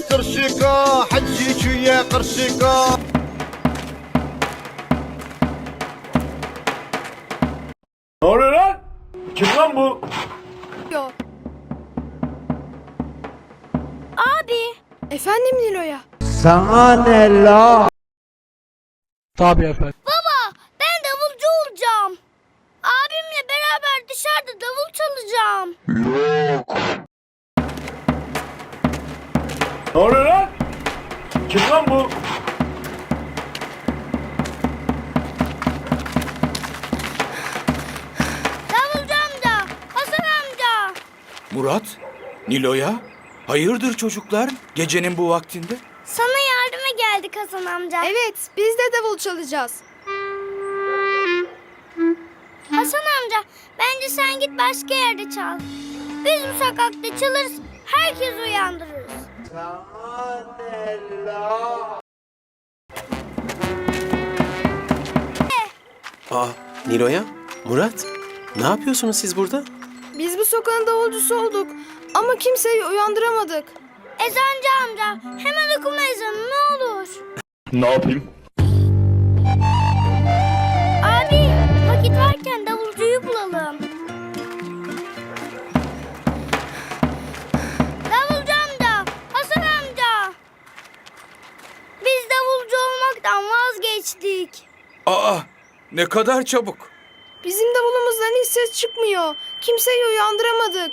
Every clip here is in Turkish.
استرشيكا حتجي شوية قرشيكا Ne oluyor lan? Kim lan bu? Abi. Efendim Nilo'ya. Tabii efendim. Lan bu? Davulcu amca, Hasan amca. Murat, Nilo'ya, hayırdır çocuklar gecenin bu vaktinde? Sana yardıma geldik Hasan amca. Evet biz de davul çalacağız. Hasan amca bence sen git başka yerde çal. Biz bu sokakta çalarız. Herkes uyandırırız. Aa, Nilo'ya, Murat, ne yapıyorsunuz siz burada? Biz bu sokağın davulcusu olduk. Ama kimseyi uyandıramadık. Ezancı amca hemen okuma ezanı ne olur. Ne yapayım? Aa, ne kadar çabuk. Bizim davulumuzdan hiç ses çıkmıyor. Kimseyi uyandıramadık.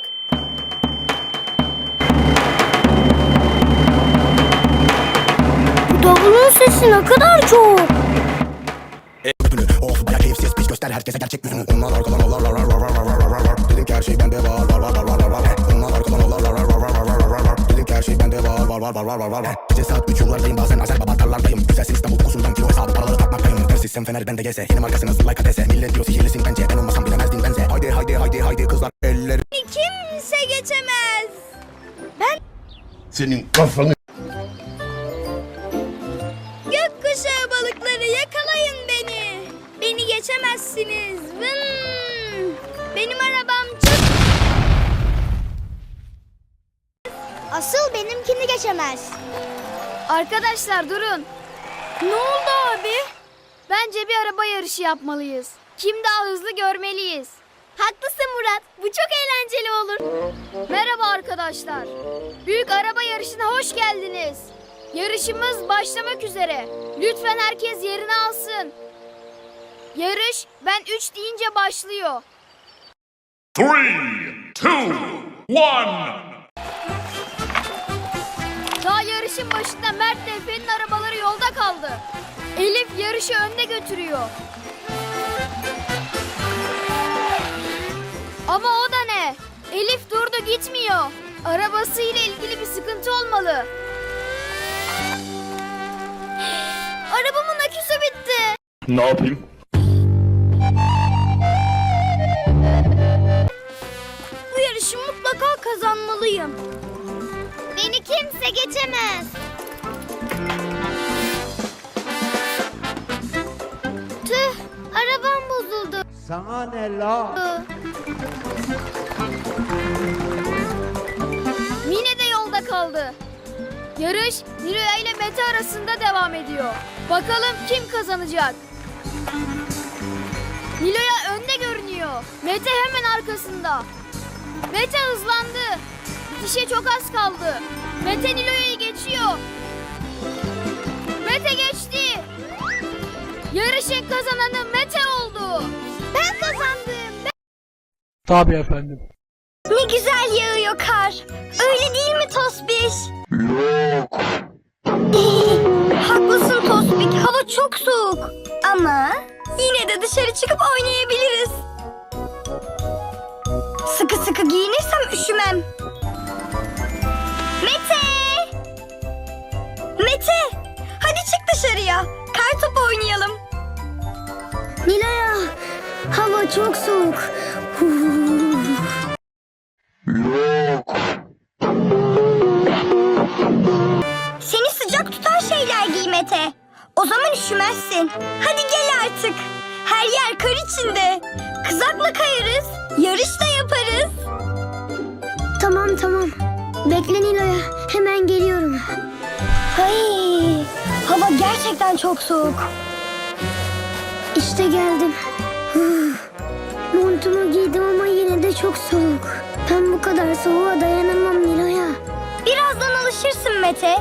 Bu davulun sesi ne kadar çok. Of baya keyifsiz biz göster herkese gerçek yüzünü Onlar arkadan var var var var var var Gece saat 3 yollardayım bazen Azer baba tarlardayım Güzelsin İstanbul kokusundan kilo hesabı paraları takmaktayım Her sistem fener bende geze Yenim arkasına zırlay kadese Millet diyor sihirlisin bence Ben olmasam bilemezdin benze Haydi haydi haydi haydi kızlar Elleri Kimse geçemez. Senin kafanı Gökkuşağı balıkları yakalayın beni. Beni geçemezsiniz. Vın. Benim arabam Asıl benimkini geçemez. Arkadaşlar durun. Ne oldu abi? Bence bir araba yarışı yapmalıyız. Kim daha hızlı görmeliyiz. Haklısın Murat. Bu çok eğlenceli olur. Merhaba arkadaşlar. Büyük araba yarışına hoş geldiniz. Yarışımız başlamak üzere. Lütfen herkes yerini alsın. Yarış ben 3 deyince başlıyor. Three, two, one. Yarışın başında Mert ve Efe'nin arabaları yolda kaldı. Elif yarışı önde götürüyor. Ama o da ne? Elif durdu gitmiyor. Arabasıyla ilgili bir sıkıntı olmalı. Arabamın aküsü bitti. Ne yapayım? Bu yarışı mutlaka kazanmalıyım. Beni kimse geçemez. Tüh, arabam bozuldu. Sana ne la? Mine de yolda kaldı. Yarış Niloya ile Mete arasında devam ediyor. Bakalım kim kazanacak? Niloya önde görünüyor. Mete hemen arkasında. Mete hızlandı. Bitişe çok az kaldı. Mete Niloya'yı geçiyor. Mete geçti. Yarışın kazananı Mete oldu. Ben kazandım. Tabii efendim. Ne güzel yağıyor kar. Öyle değil mi Tosbiş? Yok. Haklısın Tosbik. Hava çok soğuk. Ama yine de dışarı çıkıp oynayabiliriz. Oynayalım. Nilo'ya hava çok soğuk. Seni sıcak tutan şeyler giy Mete. O zaman üşümezsin. Hadi gel artık. Her yer kar içinde. Kızakla kayarız. Yarış da yaparız. Tamam tamam. Bekle Nilo'ya. Hemen geliyorum. Ay, hava gerçekten çok soğuk. İşte geldim. Montumu giydim ama yine de çok soğuk. Ben bu kadar soğuğa dayanamam Nilo'ya. Birazdan alışırsın Mete.